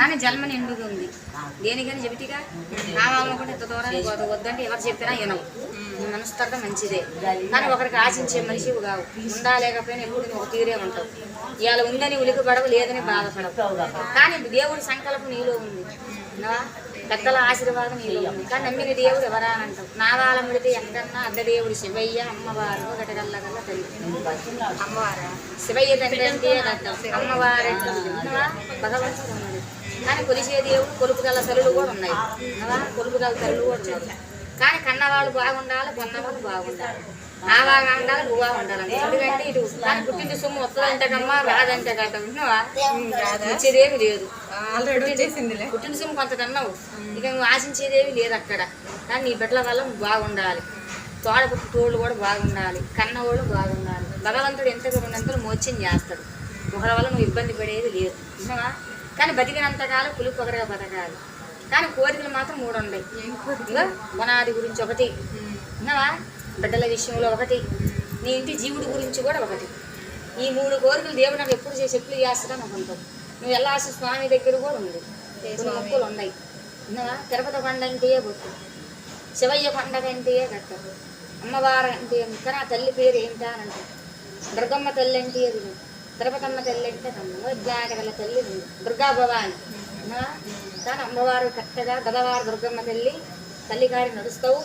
కానీ జన్మ నిండుగా ఉంది. దేనికని చెబితిగా కూడా ఇంత దూరానికి పోదు. వద్దంటే ఎవరు చెప్పినా వినవు మనస్తర్థం మనస్తత్వం మంచిదే. కానీ ఒకరికి ఆశించే మనిషి కావు. ఉండా లేకపోయినా ఎప్పుడు నువ్వు ఒక తీరే ఉంటావు. ఇవాళ ఉందని ఉలికి పడవు లేదని బాధపడవు. కానీ దేవుడి సంకల్పం నీలో ఉంది. పెద్దల ఆశీర్వాదం నీలో ఉంది. కానీ నమ్మిన దేవుడు ఎవరా అని అంటావు? నా వాళ్ళ ముడితే అద్ద అడ్డ దేవుడు శివయ్య అమ్మవారు గటగల్లగల్ల తల్లి. అమ్మవారా? శివయ్య తండ్రి అంటే అమ్మవారు భగవంతుడు కానీ కొలిసే దేవుడు కొలుపు గల తల్లులు కూడా ఉన్నాయి? కొలుపు గల తల్లులు కూడా ఉన్నారు కానీ కన్నవాళ్ళు బాగుండాలి కొన్నవాళ్ళు బాగుండాలి. ఆ బాగా ఉండాలి నువ్వు ఉండాలి ఎందుకంటే ఇటు కానీ పుట్టింటి సొమ్ము వస్తుందంటే కమ్మా రాదంటే విన్నావా? వచ్చేదేమి లేదు. పుట్టిన సొమ్ము కొంత కన్నావు. ఇక నువ్వు ఆశించేదేమి లేదు అక్కడ. కానీ నీ బిడ్డల వల్ల నువ్వు బాగుండాలి. తోడ పుట్టి తోళ్ళు కూడా బాగుండాలి. కన్నవాళ్ళు బాగుండాలి. భగవంతుడు ఎంతగా ఉన్నంతలో మోత్యం చేస్తాడు. ఒకరి వల్ల నువ్వు ఇబ్బంది పడేది లేదు. కానీ బతికినంతకాలం పులిపొగరగా బతకాలి. కానీ కోరికలు మాత్రం మూడు ఉన్నాయి పునాది గురించి ఒకటి. విన్నావా? బిడ్డల విషయంలో ఒకటి. నీ ఇంటి జీవుడి గురించి కూడా ఒకటి. ఈ మూడు కోరికలు దేవుడు నాకు ఎప్పుడు చేసి ఎప్పుడు చేస్తాడని అనుకుంటావు నువ్వు వెళ్ళాల్సిన స్వామి దగ్గర కూడా ఉంది మొక్కులు ఉన్నాయి. విన్నావా? తిరుపతి కొండ అంటే బొట్టు శివయ్య పండగ అంటే కట్టరు అమ్మవారు అంటే ఇంకా నా తల్లి పేరు ఏంటా అని అంటారు దుర్గమ్మ తల్లి అంటే తిరుపతమ్మ తల్లి అంటే కమ్మ జాగరల తల్లి దుర్గా భవాని? కానీ అమ్మవారు కరెక్ట్గా గదవారు దుర్గమ్మ తల్లి తల్లిగారి నడుస్తావు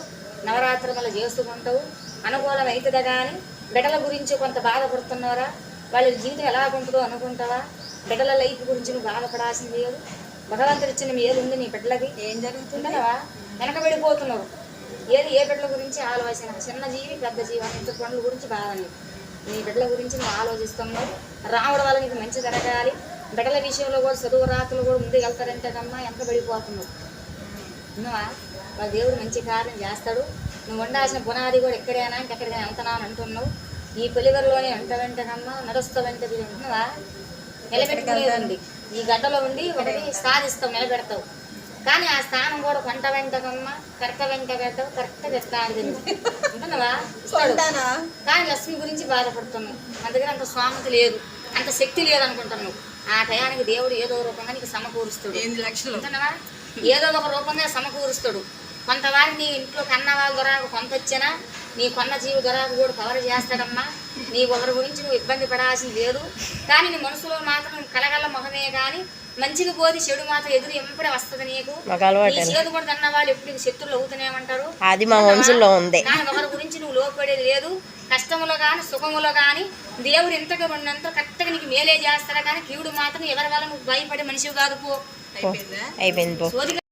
నవరాత్రులు చేసుకుంటావు అనుకూలం అవుతుందా కానీ బిడ్డల గురించి కొంత బాధపడుతున్నారా వాళ్ళ జీవితం ఎలా ఉంటుందో అనుకుంటావా? బిడ్డల లైఫ్ గురించి నువ్వు బాధపడాల్సింది లేదు భగవంతుడు ఇచ్చిన మేలు ఉంది నీ బిడ్డలకి. ఏం జరుగుతుంది? ఉండవా వెనకబడిపోతున్నావు. ఏది ఏ బిడ్డల గురించి ఆలోచన? చిన్న జీవి పెద్ద జీవి అనే పనుల గురించి బాధ నీ బిడ్డల గురించి నువ్వు ఆలోచిస్తున్నావు రావడం వల్ల నీకు మంచి జరగాలి. బిడ్డల విషయంలో కూడా చదువు రాత్రులు కూడా ముందుకు వెళ్తారంటే కమ్మా వెనకబడిపోతున్నావు విన్నావా వాళ్ళ దేవుడు మంచి కార్యం చేస్తాడు. నువ్వు ఉండాల్సిన పునాది కూడా ఎక్కడైనా ఇంకెక్కడికైనా వెళ్తున్నావు అని అంటున్నావు. ఈ పొలివరిలోనే వెంట వెంటనమ్మా నడుస్తావంటే వింటున్నావా నిలబెట్టుకునేది ఈ గడ్డలో ఉండి ఒకటి సాధిస్తావు నిలబెడతావు కానీ ఆ స్థానం కూడా కొంట వెంటకమ్మ కరెక్ట్ వెంట కట్టవు కరెక్ట్ ఇస్తాడు ఉంటున్నావా కానీ లక్ష్మి గురించి బాధపడుతున్నావు మన దగ్గర అంత స్వామత లేదు. అంత శక్తి లేదు అనుకుంటున్నావు ఆ టయానికి దేవుడు ఏదో రూపంగా నీకు సమకూరుస్తాడు. అంటున్నావా ఏదో ఒక రూపంగా సమకూరుస్తాడు. కొంతవారి నీ ఇంట్లో కన్న వాళ్ళ దొరకు కొంత వచ్చినా నీ కొన్న జీవి దొరకు కూడా కవర్ చేస్తాడమ్మా. నీ ఒకరి గురించి నువ్వు ఇబ్బంది పడాల్సింది లేదు. కానీ నీ మనసులో మాత్రం కలగల మొహమే కానీ మంచిగా పోది చెడు మాత్రం ఎదురు ఎంపడే వస్తుంది నీకు? చేదు కూడా తిన్న వాళ్ళు ఎప్పుడు శత్రులు అవుతూనేమంటారు? అది మా వంశంలో ఉంది. కానీ ఒకరి గురించి నువ్వు లోపడేది లేదు. కష్టములో కానీ సుఖములో కానీ దేవుడు ఎంతగా ఉన్నంత కరెక్ట్గా నీకు మేలే చేస్తాడా కానీ కీవుడు మాత్రం ఎవరి వల్ల నువ్వు భయపడే మనిషి కాదు పో. అయిపోయిందా